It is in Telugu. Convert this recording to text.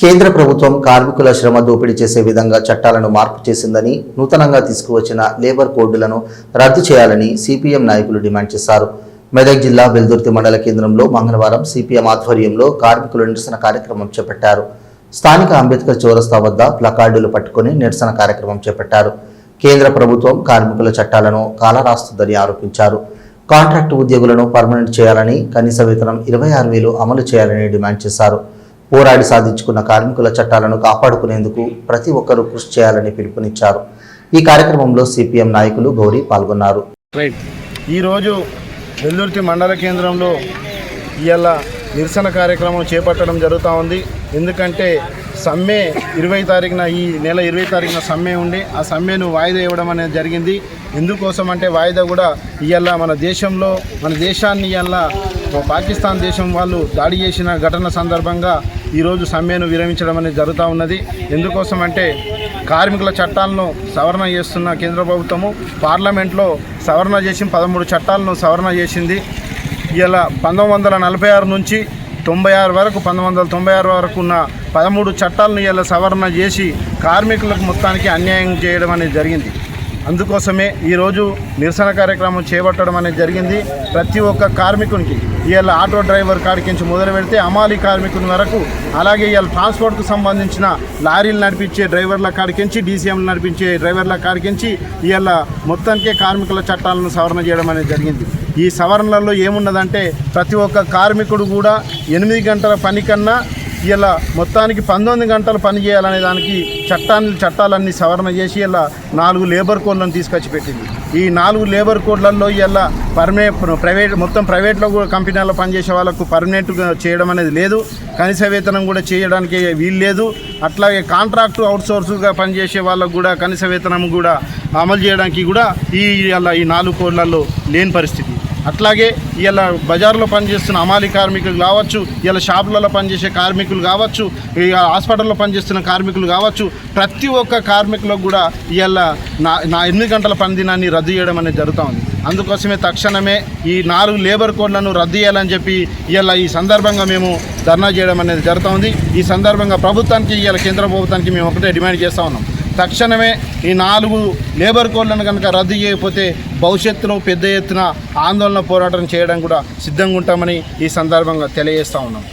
కేంద్ర ప్రభుత్వం కార్మికుల శ్రమ దోపిడీ చేసే విధంగా చట్టాలను మార్పు చేసిందని నూతనంగా తీసుకువచ్చిన లేబర్ కోడ్లను రద్దు చేయాలని సిపిఎం నాయకులు డిమాండ్ చేశారు. మెదక్ జిల్లా వెల్దుర్తి మండల కేంద్రంలో మంగళవారం సిపిఎం ఆధ్వర్యంలో కార్మికుల నిరసన కార్యక్రమం చేపట్టారు. స్థానిక అంబేద్కర్ చౌరస్తా వద్ద ప్లకార్డులు పట్టుకుని నిరసన కార్యక్రమం చేపట్టారు. కేంద్ర ప్రభుత్వం కార్మికుల చట్టాలను కాలరాస్తుందని ఆరోపించారు. కాంట్రాక్టు ఉద్యోగులను పర్మనెంట్ చేయాలని కనీస వేతనం ఇరవై ఆరు వేలు అమలు చేయాలని డిమాండ్ చేశారు. పోరాడి సాధించుకున్న కార్మికుల చట్టాలను కాపాడుకునేందుకు ప్రతి ఒక్కరూ కృషి చేయాలని పిలుపునిచ్చారు. ఈ కార్యక్రమంలో సిపిఎం నాయకులు గౌరీ పాల్గొన్నారు. ఈరోజు వెల్లుర్తి మండల కేంద్రంలో ఇవాళ నిరసన కార్యక్రమం చేపట్టడం జరుగుతూ ఉంది. ఎందుకంటే సమ్మె ఇరవై తారీఖున ఈ నెల ఇరవై తారీఖున సమ్మె ఉండి ఆ సమ్మెను వాయిదా ఇవ్వడం అనేది జరిగింది. ఎందుకోసం అంటే వాయిదా కూడా ఇవాళ మన దేశంలో మన దేశాన్ని ఇవాళ పాకిస్తాన్ దేశం వాళ్ళు దాడి చేసిన ఘటన సందర్భంగా ఈరోజు సమ్మెను విరమించడం అనేది జరుగుతూ ఉన్నది. ఎందుకోసం అంటే కార్మికుల చట్టాలను సవరణ చేస్తున్న కేంద్ర ప్రభుత్వము పార్లమెంట్లో సవరణ చేసి పదమూడు చట్టాలను సవరణ చేసింది. ఇలా పంతొమ్మిది వందల నలభై ఆరు నుంచి తొంభై ఆరు వరకు పంతొమ్మిది వందల తొంభై ఆరు వరకు ఉన్న పదమూడు చట్టాలను ఇలా సవరణ చేసి కార్మికులకు మొత్తానికి అన్యాయం చేయడం అనేది జరిగింది. అందుకోసమే ఈరోజు నిరసన కార్యక్రమం చేపట్టడం అనేది జరిగింది. ప్రతి ఒక్క కార్మికునికి ఇవాళ ఆటో డ్రైవర్ కాడికించి మొదలు పెడితే అమాలి కార్మికుల వరకు అలాగే ఇవాళ ట్రాన్స్పోర్ట్కు సంబంధించిన లారీలు నడిపించే డ్రైవర్ల కాడికించి డీసీఎంలు నడిపించే డ్రైవర్ల కాడికించి ఇవాళ మొత్తానికే కార్మికుల చట్టాలను సవరణ చేయడం అనేది జరిగింది. ఈ సవరణలలో ఏమున్నదంటే ప్రతి ఒక్క కార్మికుడు కూడా ఎనిమిది గంటల పని కన్నా ఇలా మొత్తానికి పంతొమ్మిది గంటలు పని చేయాలనే దానికి చట్టాన్ని చట్టాలన్నీ సవరణ చేసి ఇలా నాలుగు లేబర్ కోడ్లను తీసుకొచ్చి పెట్టింది. ఈ నాలుగు లేబర్ కోడ్లలో ఇలా పర్మనే ప్రైవేట్ మొత్తం ప్రైవేట్లో కూడా కంపెనీల్లో పనిచేసే వాళ్ళకు పర్మనెంట్గా చేయడం అనేది లేదు. కనీస వేతనం కూడా చేయడానికి వీలు లేదు. అట్లాగే కాంట్రాక్టు అవుట్సోర్స్గా పనిచేసే వాళ్ళకు కూడా కనీస వేతనం కూడా అమలు చేయడానికి కూడా ఈ అలా ఈ నాలుగు కోడ్లలో లేని పరిస్థితి. అట్లాగే ఇలా బజార్లో పనిచేస్తున్న అమాలి కార్మికులు కావచ్చు ఇలా షాపులలో పనిచేసే కార్మికులు కావచ్చు ఇక హాస్పిటల్లో పనిచేస్తున్న కార్మికులు కావచ్చు ప్రతి ఒక్క కార్మికులకు కూడా ఇలా నా నా ఎనిమిది గంటల పని దినాన్ని రద్దు చేయడం అనేది జరుగుతూ ఉంది. అందుకోసమే తక్షణమే ఈ నాలుగు లేబర్ కోడ్లను రద్దు చేయాలని చెప్పి ఇలా ఈ సందర్భంగా మేము ధర్నా చేయడం అనేది జరుగుతూ ఉంది. ఈ సందర్భంగా ప్రభుత్వానికి ఇలా కేంద్ర ప్రభుత్వానికి మేము ఒకటే డిమాండ్ చేస్తూ ఉన్నాం. తక్షణమే ఈ నాలుగు లేబర్ కోడ్లను కనుక రద్దు చేయకపోతే భవిష్యత్తులో పెద్ద ఎత్తున ఆందోళన పోరాటం చేయడం కూడా సిద్ధంగా ఉంటామని ఈ సందర్భంగా తెలియజేస్తూ ఉన్నాం.